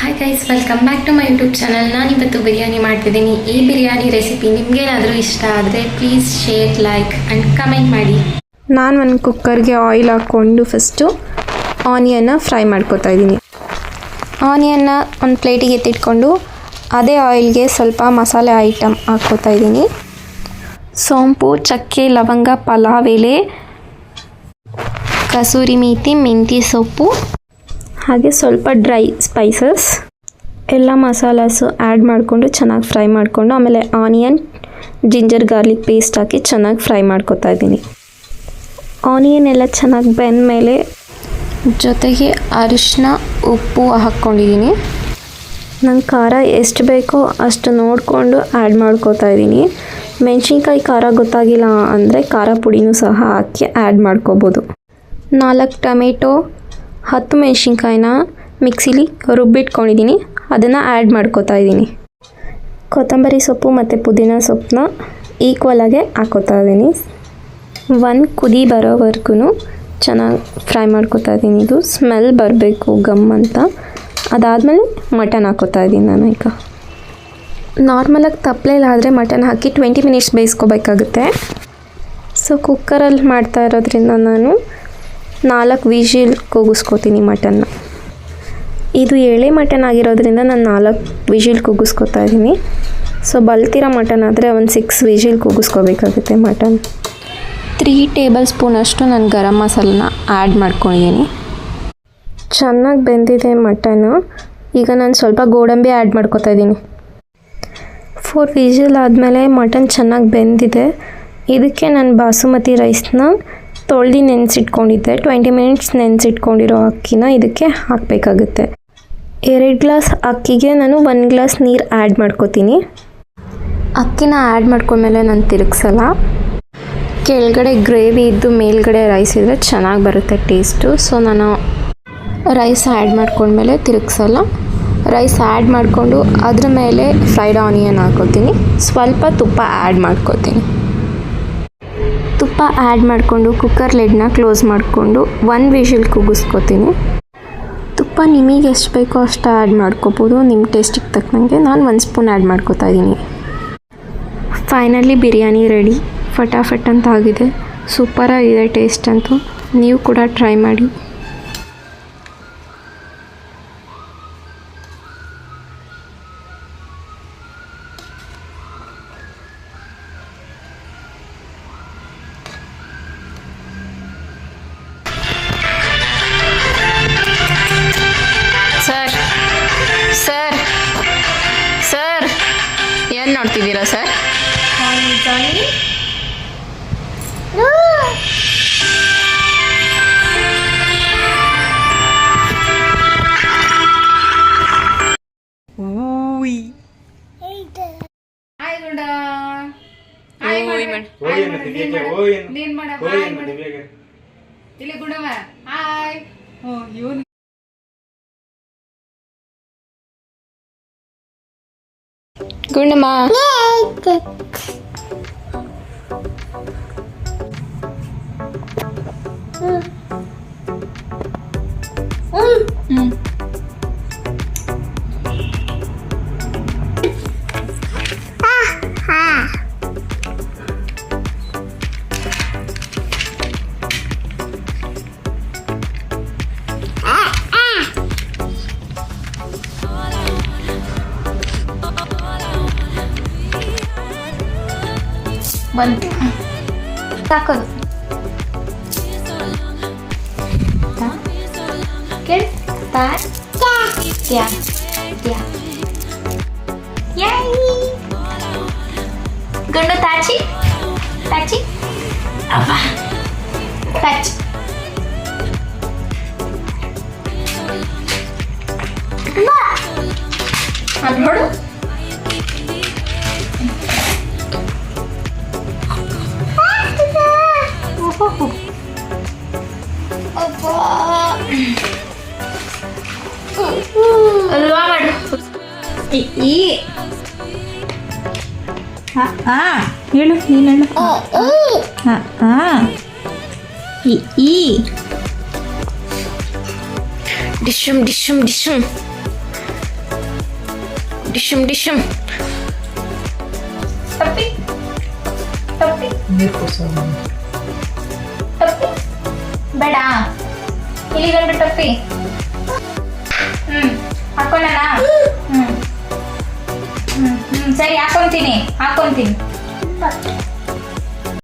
Hi guys welcome back to my YouTube channel ನಾನಿವತ್ತು ಬಿರಿಯಾನಿ ಮಾಡ್ತಿದ್ದೀನಿ. ಈ ಬಿರಿಯಾನಿ ರೆಸಿಪಿ ನಿಮಗೇನಾದರೂ ಇಷ್ಟ ಆದರೆ please share like and comment ಮಾಡಿ. ನಾನು ಒಂದು ಕುಕ್ಕರ್ಗೆ ಆಯಿಲ್ ಹಾಕ್ಕೊಂಡು ಫಸ್ಟು ಆನಿಯನ್ನ ಫ್ರೈ ಮಾಡ್ಕೋತಾ ಇದ್ದೀನಿ. ಆನಿಯನ್ನ ಒಂದು ಪ್ಲೇಟಿಗೆ ಎತ್ತಿಟ್ಕೊಂಡು ಅದೇ ಆಯಿಲ್ಗೆ ಸ್ವಲ್ಪ ಮಸಾಲೆ ಐಟಮ್ ಹಾಕ್ಕೋತಾ ಇದ್ದೀನಿ. ಸೋಂಪು, ಚಕ್ಕೆ, ಲವಂಗ, ಪಲಾವ್, ಎಲೆ, ಕಸೂರಿ ಮೇಥಿ ಮೆಂತ್ಯ ಸೊಪ್ಪು. ಹಾಗೆ ಸ್ವಲ್ಪ ಡ್ರೈ ಸ್ಪೈಸಸ್ ಎಲ್ಲ ಮಸಾಲಾಸು ಆ್ಯಡ್ ಮಾಡಿಕೊಂಡು ಚೆನ್ನಾಗಿ ಫ್ರೈ ಮಾಡಿಕೊಂಡು, ಆಮೇಲೆ ಆನಿಯನ್ ಜಿಂಜರ್ ಗಾರ್ಲಿಕ್ ಪೇಸ್ಟ್ ಹಾಕಿ ಚೆನ್ನಾಗಿ ಫ್ರೈ ಮಾಡ್ಕೊತಾ ಇದ್ದೀನಿ. ಆನಿಯನ್ ಎಲ್ಲ ಚೆನ್ನಾಗಿ ಬೆಂದ ಮೇಲೆ ಜೊತೆಗೆ ಅರಿಶಿನ ಉಪ್ಪು ಹಾಕ್ಕೊಂಡಿದ್ದೀನಿ. ನಂಗೆ ಖಾರ ಎಷ್ಟು ಬೇಕೋ ಅಷ್ಟು ನೋಡಿಕೊಂಡು ಆ್ಯಡ್ ಮಾಡ್ಕೋತಾ ಇದ್ದೀನಿ. ಮೆಣಸಿನ್ಕಾಯಿ ಖಾರ ಗೊತ್ತಾಗಿಲ್ಲ ಅಂದರೆ ಖಾರ ಪುಡಿನೂ ಸಹ ಹಾಕಿ ಆ್ಯಡ್ ಮಾಡ್ಕೋಬೋದು. ನಾಲ್ಕು ಟೊಮೆಟೊ ಹತ್ತು ಮೆಣಸಿನ್ಕಾಯಿನ ಮಿಕ್ಸಿಲಿ ರುಬ್ಬಿಟ್ಕೊಂಡಿದ್ದೀನಿ ಅದನ್ನು ಆ್ಯಡ್ ಮಾಡ್ಕೋತಾ ಇದ್ದೀನಿ ಕೊತ್ತಂಬರಿ ಸೊಪ್ಪು ಮತ್ತು ಪುದೀನ ಸೊಪ್ಪನ್ನ ಈಕ್ವಲಾಗೆ ಹಾಕೋತಾ ಇದ್ದೀನಿ ಒಂದು ಕುದಿ ಬರೋವರೆಗೂ ಚೆನ್ನಾಗಿ ಫ್ರೈ ಮಾಡ್ಕೋತಾ ಇದ್ದೀನಿ ಇದು ಸ್ಮೆಲ್ ಬರಬೇಕು ಗಮ್ ಅಂತ. ಅದಾದಮೇಲೆ ಮಟನ್ ಹಾಕೋತಾ ಇದ್ದೀನಿ ನಾನು ಈಗ. ನಾರ್ಮಲಾಗಿ ತಪ್ಪಲೆಲ್ಲಾದರೆ ಮಟನ್ ಹಾಕಿ ಟ್ವೆಂಟಿ ಮಿನಿಟ್ಸ್ ಬೇಯಿಸ್ಕೋಬೇಕಾಗುತ್ತೆ. ಸೊ ಕುಕ್ಕರಲ್ಲಿ ಮಾಡ್ತಾ ಇರೋದ್ರಿಂದ ನಾನು ನಾಲ್ಕು ವಿಷಿಲ್ ಕೂಗಿಸ್ಕೋತೀನಿ ಮಟನ್ನ. ಇದು ಎಳೆ ಮಟನ್ ಆಗಿರೋದ್ರಿಂದ ನಾನು ನಾಲ್ಕು ವಿಷಿಲ್ ಕೂಗಿಸ್ಕೋತಾ ಇದ್ದೀನಿ ಸೊ ಬಲ್ತಿರೋ ಮಟನ್ ಆದರೆ ಒಂದು ಸಿಕ್ಸ್ ವಿಷಿಲ್ ಕೂಗಿಸ್ಕೋಬೇಕಾಗುತ್ತೆ ಮಟನ್. ತ್ರೀ ಟೇಬಲ್ ಸ್ಪೂನಷ್ಟು ನಾನು ಗರಂ ಮಸಾಲನ ಆ್ಯಡ್ ಮಾಡ್ಕೊಂಡಿದ್ದೀನಿ ಚೆನ್ನಾಗಿ ಬೆಂದಿದೆ ಮಟನ್. ಈಗ ನಾನು ಸ್ವಲ್ಪ ಗೋಡಂಬಿ ಆ್ಯಡ್ ಮಾಡ್ಕೊತಾ ಇದ್ದೀನಿ ಫೋರ್ ವಿಷಲ್ ಆದಮೇಲೆ ಮಟನ್ ಚೆನ್ನಾಗಿ ಬೆಂದಿದೆ. ಇದಕ್ಕೆ ನಾನು ಬಾಸುಮತಿ ರೈಸ್ನ ತೊಳ್ದು ನೆನೆಸಿಟ್ಕೊಂಡಿದ್ದೆ. ಟ್ವೆಂಟಿ ಮಿನಿಟ್ಸ್ ನೆನೆಸಿಟ್ಕೊಂಡಿರೋ ಅಕ್ಕಿನ ಇದಕ್ಕೆ ಹಾಕಬೇಕಾಗುತ್ತೆ. ಎರಡು ಗ್ಲಾಸ್ ಅಕ್ಕಿಗೆ ನಾನು ಒಂದು ಗ್ಲಾಸ್ ನೀರು ಆ್ಯಡ್ ಮಾಡ್ಕೋತೀನಿ. ಅಕ್ಕಿನ ಆ್ಯಡ್ ಮಾಡ್ಕೊಂಡ್ಮೇಲೆ ನಾನು ತಿರುಗ್ಸಲ್ಲ. ಕೆಳಗಡೆ ಗ್ರೇವಿ ಇದ್ದು ಮೇಲ್ಗಡೆ ರೈಸ್ ಇದ್ದರೆ ಚೆನ್ನಾಗಿ ಬರುತ್ತೆ ಟೇಸ್ಟು ಸೊ ನಾನು ರೈಸ್ ಆ್ಯಡ್ ಮಾಡ್ಕೊಂಡ್ಮೇಲೆ ತಿರುಗ್ಸಲ್ಲ. ರೈಸ್ ಆ್ಯಡ್ ಮಾಡಿಕೊಂಡು ಅದ್ರ ಮೇಲೆ ಫ್ರೈಡ್ ಆನಿಯನ್ ಹಾಕೋತೀನಿ ಸ್ವಲ್ಪ ತುಪ್ಪ ಆ್ಯಡ್ ಮಾಡ್ಕೋತೀನಿ. ತುಪ್ಪ ಆ್ಯಡ್ ಮಾಡಿಕೊಂಡು ಕುಕ್ಕರ್ ಲೆಡ್ನ ಕ್ಲೋಸ್ ಮಾಡಿಕೊಂಡು ಒಂದು ವಿಷಲ್ ಕೂಗಿಸ್ಕೊತೀನಿ. ತುಪ್ಪ ನಿಮಗೆ ಎಷ್ಟು ಬೇಕೋ ಅಷ್ಟು ಆ್ಯಡ್ ಮಾಡ್ಕೋಬೋದು, ನಿಮ್ಮ ಟೇಸ್ಟಿಗೆ ತಕ್ಕಂಗೆ ನಾನು ಒಂದು ಸ್ಪೂನ್ ಆ್ಯಡ್ ಮಾಡ್ಕೋತಾ ಇದ್ದೀನಿ ಫೈನಲಿ ಬಿರಿಯಾನಿ ರೆಡಿ ಫಟಾಫಟ್ ಅಂತ ಆಗಿದೆ. ಸೂಪರಾಗಿದೆ ಟೇಸ್ಟ್ ಅಂತೂ. ನೀವು ಕೂಡ ಟ್ರೈ ಮಾಡಿ. ಸರ್ ಸರ್ ಏನು ನೋಡ್ತಿದ್ದೀರಾ ಸರ್? ಹಾಯ್ ಗುಂಡ. ಹಾಯ್ ಓಯ್ ಮಾಡು. ಮಾಡು. ಹಾಯ್ ಓಯ್ ಮಾಡು, ಅನ್ನತ್ತೆ ನೀನ್ ಬೇಗ, ಮಾಡು. ಓಯ್ ಅನ್ನು. ನೀನ್ ಮಾಡು, ಓಯ್ ಹಾಯ್ ಅನ್ನತ್ತೆ ಮಾಡು. ಬೇಗ. ಇಲ್ಲಿ apa Opo. Lu aman. Ii. Ah, ah. Yun, yun, yun. Oh, oh. Ah, ah. Ii. disum disum disum disum disum Tapi, tapi. Ini kosong. ಬೇಡ. ಇಲಿಗಂಡು ಟಪ್ಪಿ ಹ್ಮ್ ಹಾಕೋಣ ಹ್ಮ್ ಹ್ಮ್ ಸರಿ ಹಾಕೊಂತೀನಿ ಹಾಕೊಂತೀನಿ.